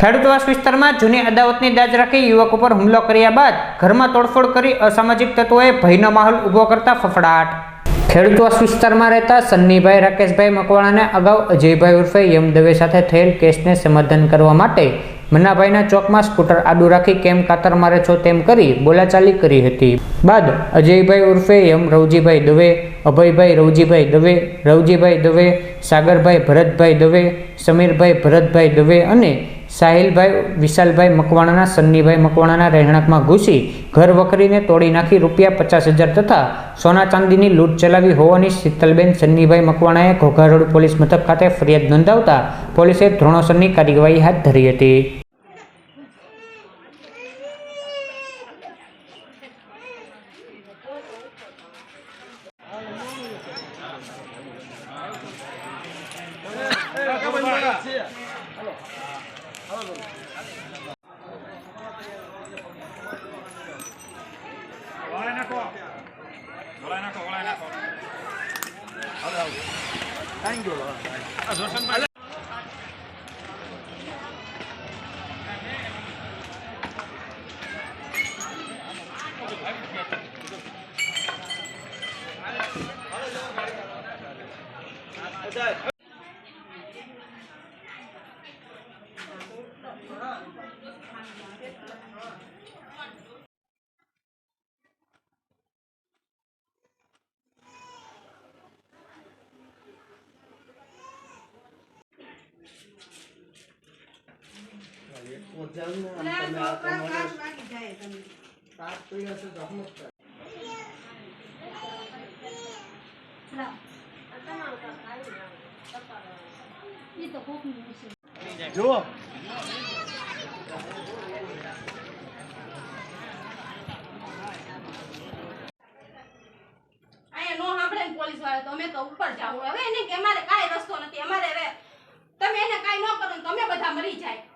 ખેડૂતવાસ વિસ્તારમાં જૂની અદાવતની દાજ રાખી યુવક ઉપર હુમલો કર્યા બાદ ઘરમાં તોડફોડ કરી અસામાજિક તત્વોએ ભયનો માહોલ ઊભો કરતા ફફડાટ. ખેડૂતવાસ વિસ્તારમાં રહેતા સન્નીભાઈ રાકેશભાઈ મકવાણાને અગાઉ અજયભાઈ ઉર્ફે યમ દવે સાથે થયેલ કેસને સમાધાન કરવા માટે મન્નાભાઈના ચોકમાં સ્કૂટર આડું રાખી કેમ કાતર મારે છો તેમ કરી બોલાચાલી કરી હતી. બાદ અજયભાઈ ઉર્ફે યમ રવજીભાઈ દવે, અભયભાઈ રવજીભાઈ દવે રવજીભાઈ દવે, સાગરભાઈ ભરતભાઈ દવે, સમીરભાઈ ભરતભાઈ દવે અને સાહિલભાઈ, વિશાલભાઈ મકવાણાના, સન્નીભાઈ મકવાણાના રહેણાંકમાં ઘૂસી ઘર વખરીને તોડી નાખી રૂપિયા પચાસ હજાર તથા સોના ચાંદીની લૂંટ ચલાવી હોવાની શીતલબેન સન્નીભાઈ મકવાણાએ ઘોઘારોડ પોલીસ મથક ખાતે ફરિયાદ નોંધાવતા પોલીસે ધોરણસરની કાર્યવાહી હાથ ધરી હતી વળાઈ નાખો વળાઈ નાખો વળાઈ નાખો આ જોશનભાઈ અહીંયા નો સાંભળે ને પોલીસવાળા તો અમે તો ઉપર જાવ હવે એને અમારે કાંઈ રસ્તો નથી અમારે તમે એને કાંઈ ન કરો તમે બધા મરી જાય.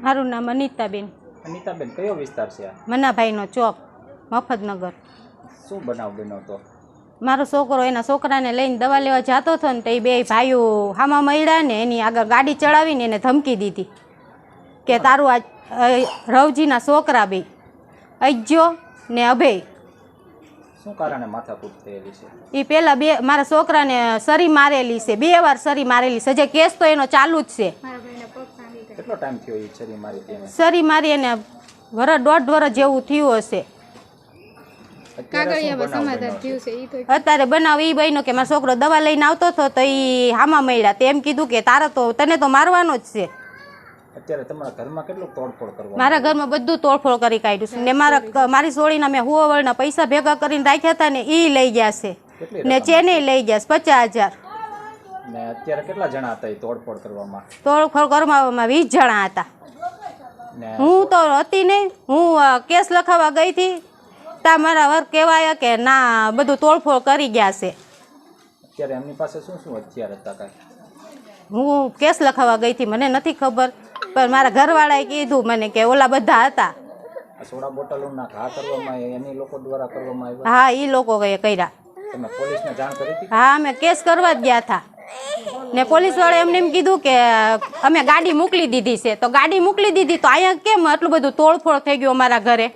મારું નામ અનિતાબેન. અનિતાબેન કયો વિસ્તાર છે આ? મનાભાઈનો ચોક મફતનગર. શું બનાવ બન્યો તો? મારો છોકરો એના છોકરાને લઈને દવા લેવા જતો હતો ને તો એ બે ભાઈઓ હામા મળ્યા ને એની આગળ ગાડી ચડાવીને એને ધમકી દીધી. કે તારું આ રવજીના છોકરા બે અજ્જો ને અભય. શું કારણે માથાકૂટ થયેલી છે? એ પેલા બે મારા છોકરાને સરી મારેલી છે બે વાર સરી મારેલી છે. જે કેસ તો એનો ચાલુ જ છે. કેટલો ટાઈમ થયો એ સરી મારી સરી મારી એને વરસ દોઢ વરસ જેવું થયું હશે? અત્યારે બનાવ એ બન્યો કે મારો છોકરો દવા લઈને આવતો હતો તો એ હામા મળ્યા. તેમ કીધું કે તારે તો તને તો મારવાનો જ છે. અત્યારે તમારા ઘરમાં કેટલું તોડફોડ કરવા મારા ઘરમાં બધું તોડફોડ કરી કાઢ્યું છે. ને મારા મારી સોળીના મેં હુવાવળના પૈસા ભેગા કરીને રાખ્યા હતા ને એ લઈ ગયા છે. ને? ચેને લઈ ગયા છે પચાસ હજાર. ને અત્યારે કેટલા જણા હતા એ તોડફોડ કરવામાં? તોડફોડ કરવામાં વીસ જણા હતા. હું તો હતી નહીં હું કેસ લખાવવા ગઈ હતી. ત્યાં મારા વર્ક કહેવાય કે ના બધું તોડફોડ કરી ગયા છે. અત્યારે એમની પાસે શું શું હથિયાર હતા કાંઈ? હું કેસ લખાવવા ગઈ હતી મને નથી ખબર. પણ મારા ઘરવાળાએ કીધું મને કે ઓલા બધા હતા. સોડા બોટલોના ઘા કરવામાં એની લોકો દ્વારા કરવામાં આવ્યા? હા એ લોકો કર્યા. તમે પોલીસને જાણ કરી હતી? હા અમે કેસ કરવા જ ગયા હતા. ને પોલીસવાળા એમને એમ કીધું કે અમે ગાડી મોકલી દીધી છે. તો ગાડી મોકલી દીધી તો અહીંયા કેમ આટલું બધું તોડફોડ થઈ ગયું અમારા ઘરે?